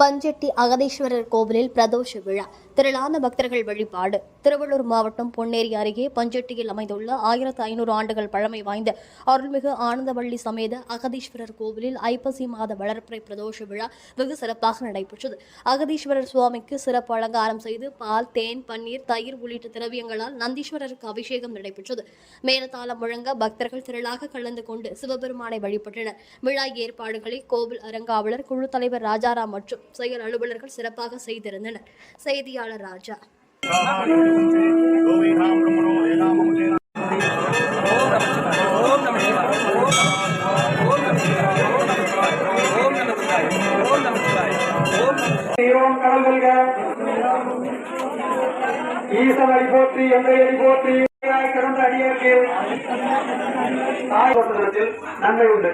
பஞ்செட்டி அகதீஸ்வரர் கோவிலில் பிரதோஷ விழா. திரளான பக்தர்கள் வழிபாடு. திருவள்ளூர் மாவட்டம் பொன்னேரி அருகே பஞ்செட்டியில் அமைந்துள்ள ஆயிரத்து ஐநூறு ஆண்டுகள் பழமை வாய்ந்த அருள்மிகு ஆனந்தவள்ளி சமேத அகதீஸ்வரர் கோவிலில் ஐப்பசி மாத வளர்ப்பிறை பிரதோஷ விழா வெகு சிறப்பாக நடைபெற்றது. அகதீஸ்வரர் சுவாமிக்கு சிறப்பு அலங்காரம் செய்து பால் தேன் பன்னீர் தயிர் உள்ளிட்ட திரவியங்களால் நந்தீஸ்வரருக்கு அபிஷேகம் நடைபெற்றது. மேலதாளம் முழங்க பக்தர்கள் திரளாக கலந்து கொண்டு சிவபெருமானை வழிபட்டனர். விழா ஏற்பாடுகளை கோவில் அறங்காவலர் குழு தலைவர் ராஜாராம் மற்றும் செயல் அலுவலர்கள் சிறப்பாக செய்திருந்தனர். செய்தியாளர் ராஜா. ஓம் கடல் வெல்க ஈசனை போற்றி எந்தையை போற்றி கிடந்த அடியருக்கு தாய் நன்மை உண்டு.